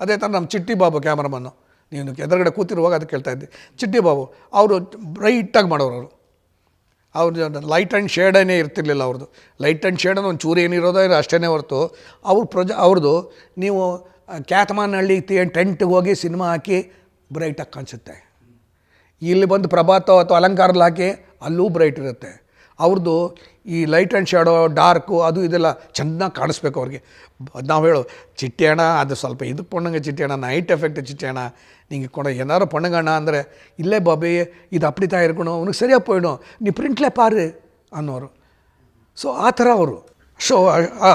ಅದೇ ಥರ ನಮ್ಮ ಚಿಟ್ಟಿ ಬಾಬು ಕ್ಯಾಮ್ರಾಮನ್ನು ನೀನು ಎದುರುಗಡೆ ಕೂತಿರುವಾಗ ಅದಕ್ಕೆ ಕೇಳ್ತಾ ಇದ್ದೆ. ಚಿಟ್ಟಿ ಬಾಬು, ಅವರು ಬ್ರೈಟಾಗಿ ಮಾಡೋರು ಅವರು. ಅವ್ರದ್ದು ಲೈಟ್ ಆ್ಯಂಡ್ ಶೇಡೇ ಇರ್ತಿರ್ಲಿಲ್ಲ ಅವ್ರದ್ದು ಲೈಟ್ ಆ್ಯಂಡ್ ಶೇಡ್ ಒಂದು ಚೂರು ಏನಿರೋದೋ ಇರೋ ಅಷ್ಟೇ ಹೊರತು. ಅವ್ರ ಪ್ರೊಜ ಅವ್ರದ್ದು ನೀವು ಕ್ಯಾತಮಾನಹಳ್ಳಿ ಟೆಂಟ್ಗೆ ಹೋಗಿ ಸಿನಿಮಾ ಹಾಕಿ ಬ್ರೈಟಾಗಿ ಕಾಣಿಸುತ್ತೆ. ಇಲ್ಲಿ ಬಂದು ಪ್ರಭಾತ ಅಥವಾ ಅಲಂಕಾರದಲ್ಲಿ ಹಾಕಿ ಅಲ್ಲೂ ಬ್ರೈಟ್ ಇರುತ್ತೆ. ಅವ್ರದ್ದು ಈ ಲೈಟ್ ಆ್ಯಂಡ್ ಶ್ಯಾಡೋ ಡಾರ್ಕು ಅದು ಇದೆಲ್ಲ ಚೆನ್ನಾಗಿ ಕಾಣಿಸ್ಬೇಕು ಅವ್ರಿಗೆ. ನಾವು ಹೇಳು ಚಿಟ್ಟೆ ಹಣ ಅದು ಸ್ವಲ್ಪ ಇದು ಪೊಣ್ಣಂಗೆ ಚಿಟ್ಟೆ ಹಣ ನೈಟ್ ಎಫೆಕ್ಟ್ ಚಿಟ್ಟೆ ಹಣ ನಿಂಗೆ ಕೊಡ ಏನಾದ್ರು ಪೊಣ್ಣಗಣ್ಣ ಅಂದರೆ, ಇಲ್ಲೇ ಬಾಬಿ, ಇದು ಅಪ್ಪಿ ತಾಯಿ ಇರ್ಕೊಂಡು, ಅವ್ನಿಗೆ ಸರಿಯಾಗಿ ಪೋಯ್ನು ನೀ ಪ್ರಿಂಟ್ಲೇ ಪಾರು ಅನ್ನೋರು. ಸೊ ಆ ಥರ ಅವರು. ಸೊ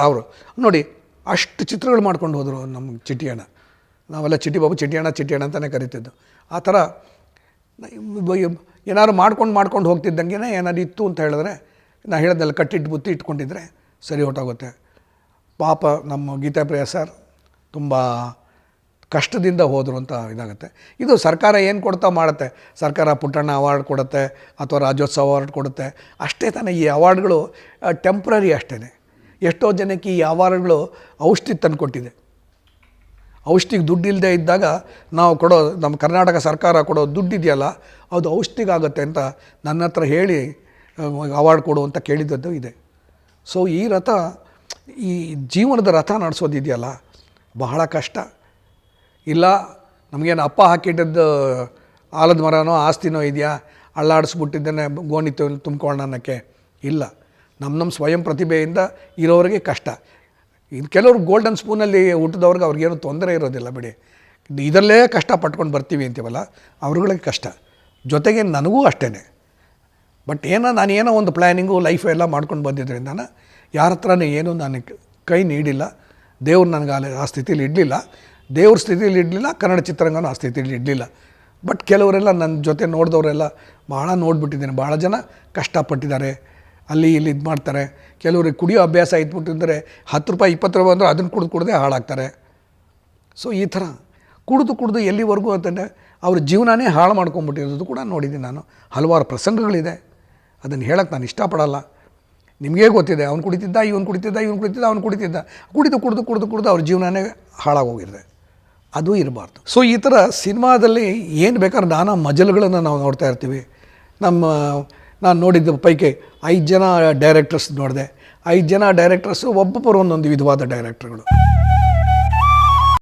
ಅವರು. ನೋಡಿ, ಅಷ್ಟು ಚಿತ್ರಗಳು ಮಾಡ್ಕೊಂಡು ಹೋದರು ನಮ್ಮ ಚಿಟ್ಟಿ ಹಣ ನಾವೆಲ್ಲ ಚಿಟ್ಟಿ ಬಾಬು ಚಿಟ್ಟಿ ಹಣ ಅಂತಲೇ ಕರಿತಿದ್ದು. ಆ ಥರ, ಏನಾದ್ರು ಮಾಡ್ಕೊಂಡು ಮಾಡ್ಕೊಂಡು ಹೋಗ್ತಿದ್ದಂಗೆ ಏನಾದ್ರು ಇತ್ತು ಅಂತ ಹೇಳಿದ್ರೆ ನಾ ಹೇಳೋದೆಲ್ಲ ಕಟ್ಟಿಟ್ಟು ಬುತ್ತಿ ಇಟ್ಕೊಂಡಿದ್ರೆ ಸರಿ ಹೊಟ್ಟೋಗುತ್ತೆ ಪಾಪ ನಮ್ಮ ಗೀತಾಪ್ರಿಯ ಸರ್ ತುಂಬ ಕಷ್ಟದಿಂದ ಹೋದರು ಅಂತ ಇದಾಗುತ್ತೆ. ಇದು ಸರ್ಕಾರ ಏನು ಕೊಡ್ತಾ ಮಾಡುತ್ತೆ? ಸರ್ಕಾರ ಪುಟ್ಟಣ್ಣ ಅವಾರ್ಡ್ ಕೊಡುತ್ತೆ ಅಥವಾ ರಾಜ್ಯೋತ್ಸವ ಅವಾರ್ಡ್ ಕೊಡುತ್ತೆ? ಅಷ್ಟೇ ತಾನೇ, ಈ ಅವಾರ್ಡ್ಗಳು ಟೆಂಪ್ರರಿ ಅಷ್ಟೇ ಎಷ್ಟೋ ಜನಕ್ಕೆ ಈ ಅವಾರ್ಡ್ಗಳು ಔಷಧಿ ತಂದು ಕೊಟ್ಟಿದೆ. ಔಷಧಿಗೆ ದುಡ್ಡು ಇಲ್ಲದೆ ಇದ್ದಾಗ ನಾವು ಕೊಡೋ, ನಮ್ಮ ಕರ್ನಾಟಕ ಸರ್ಕಾರ ಕೊಡೋ ದುಡ್ಡಿದೆಯಲ್ಲ ಅದು ಔಷಧಿಗಾಗುತ್ತೆ ಅಂತ ನನ್ನ ಹತ್ರ ಹೇಳಿ ಅವಾರ್ಡ್ ಕೊಡು ಅಂತ ಕೇಳಿದ್ದದ್ದು ಇದೆ. ಸೊ ಈ ರಥ, ಈ ಜೀವನದ ರಥ ನಡೆಸೋದಿದೆಯಲ್ಲ, ಬಹಳ ಕಷ್ಟ. ಇಲ್ಲ, ನಮಗೇನು ಅಪ್ಪ ಹಾಕಿಟ್ಟದ್ದು ಆಲದ ಮರನೋ, ಆಸ್ತಿನೋ ಇದೆಯಾ? ಅಳ್ಳಾಡಿಸ್ಬಿಟ್ಟಿದ್ದೇನೆ, ಗೋಣಿ ತುಂಬಿಕೊಳ್ಳೋಣ ಅನ್ನೋಕ್ಕೆ ಇಲ್ಲ. ನಮ್ಮ ನಮ್ಮ ಸ್ವಯಂ ಪ್ರತಿಭೆಯಿಂದ ಇರೋರಿಗೆ ಕಷ್ಟ. ಇನ್ನು ಕೆಲವರು ಗೋಲ್ಡನ್ ಸ್ಪೂನಲ್ಲಿ ಹುಟ್ಟಿದವ್ರಿಗೆ ಅವ್ರಿಗೇನು ತೊಂದರೆ ಇರೋದಿಲ್ಲ ಬಿಡಿ. ಇದರಲ್ಲೇ ಕಷ್ಟ ಪಟ್ಕೊಂಡು ಬರ್ತೀವಿ ಅಂತೀವಲ್ಲ, ಅವ್ರಗಳಿಗೆ ಕಷ್ಟ. ಜೊತೆಗೆ ನನಗೂ ಅಷ್ಟೇ ಬಟ್ ಏನೋ ನಾನು ಏನೋ ಒಂದು ಪ್ಲ್ಯಾನಿಂಗು ಲೈಫು ಎಲ್ಲ ಮಾಡ್ಕೊಂಡು ಬಂದಿದ್ದರಿಂದ ಯಾರ ಹತ್ರನೇ ಏನೂ ನಾನು ಕೈ ನೀಡಿಲ್ಲ. ದೇವ್ರು ನನಗೆ ಆ ಸ್ಥಿತಿಲಿ ಇಡಲಿಲ್ಲ. ದೇವ್ರ ಸ್ಥಿತಿಯಲ್ಲಿ ಇಡಲಿಲ್ಲ, ಕನ್ನಡ ಚಿತ್ರರಂಗನೂ ಆ ಸ್ಥಿತಿಯಲ್ಲಿ ಇಡಲಿಲ್ಲ. ಬಟ್ ಕೆಲವರೆಲ್ಲ ನನ್ನ ಜೊತೆ ನೋಡಿದವರೆಲ್ಲ ಭಾಳ ನೋಡಿಬಿಟ್ಟಿದ್ದೀನಿ. ಭಾಳ ಜನ ಕಷ್ಟಪಟ್ಟಿದ್ದಾರೆ. ಅಲ್ಲಿ ಇಲ್ಲಿ ಇದು ಮಾಡ್ತಾರೆ. ಕೆಲವ್ರಿಗೆ ಕುಡಿಯೋ ಅಭ್ಯಾಸ ಇದ್ಬಿಟ್ಟಿದ್ದಾರೆ ಹತ್ತು ರೂಪಾಯಿ, ಇಪ್ಪತ್ತು ರೂಪಾಯಿ ಅಂದ್ರೆ ಅದನ್ನು ಕುಡಿದು ಕುಡ್ದೇ ಹಾಳಾಗ್ತಾರೆ. ಸೊ ಈ ಥರ ಕುಡಿದು ಕುಡಿದು ಎಲ್ಲಿವರೆಗೂ ಅಂತಂದರೆ ಅವ್ರ ಜೀವನನೇ ಹಾಳು ಮಾಡ್ಕೊಂಬಿಟ್ಟಿರೋದು ಕೂಡ ನೋಡಿದ್ದೀನಿ ನಾನು. ಹಲವಾರು ಪ್ರಸಂಗಗಳಿದೆ. ಅದನ್ನು ಹೇಳಕ್ಕೆ ನಾನು ಇಷ್ಟಪಡಲ್ಲ. ನಿಮಗೇ ಗೊತ್ತಿದೆ, ಅವ್ನು ಕುಡಿತಿದ್ದ, ಇವನು ಕುಡಿತಿದ್ದ ಇವನು ಕುಡಿತಿದ್ದ, ಅವ್ನು ಕುಡಿತಿದ್ದ. ಕುಡಿದು ಕುಡಿದು ಕುಡಿದು ಕುಡಿದು ಅವ್ರ ಜೀವನನೇ ಹಾಳಾಗೋಗಿರುತ್ತೆ ಅದು ಇರಬಾರ್ದು. ಸೊ ಈ ಥರ ಸಿನಿಮಾದಲ್ಲಿ ಏನು ಬೇಕಾದ್ರೆ ನಾನಾ ಮಜಲುಗಳನ್ನು ನಾವು ನೋಡ್ತಾ ಇರ್ತೀವಿ. ನಮ್ಮ, ನಾನು ನೋಡಿದ್ದ ಪೈಕಿ ಐದು ಜನ ಡೈರೆಕ್ಟರ್ಸ್ ನೋಡಿದೆ. ಐದು ಜನ ಡೈರೆಕ್ಟರ್ಸು ಒಬ್ಬೊಬ್ಬರು ಒಂದೊಂದು ವಿಧವಾದ ಡೈರೆಕ್ಟರ್ಗಳು.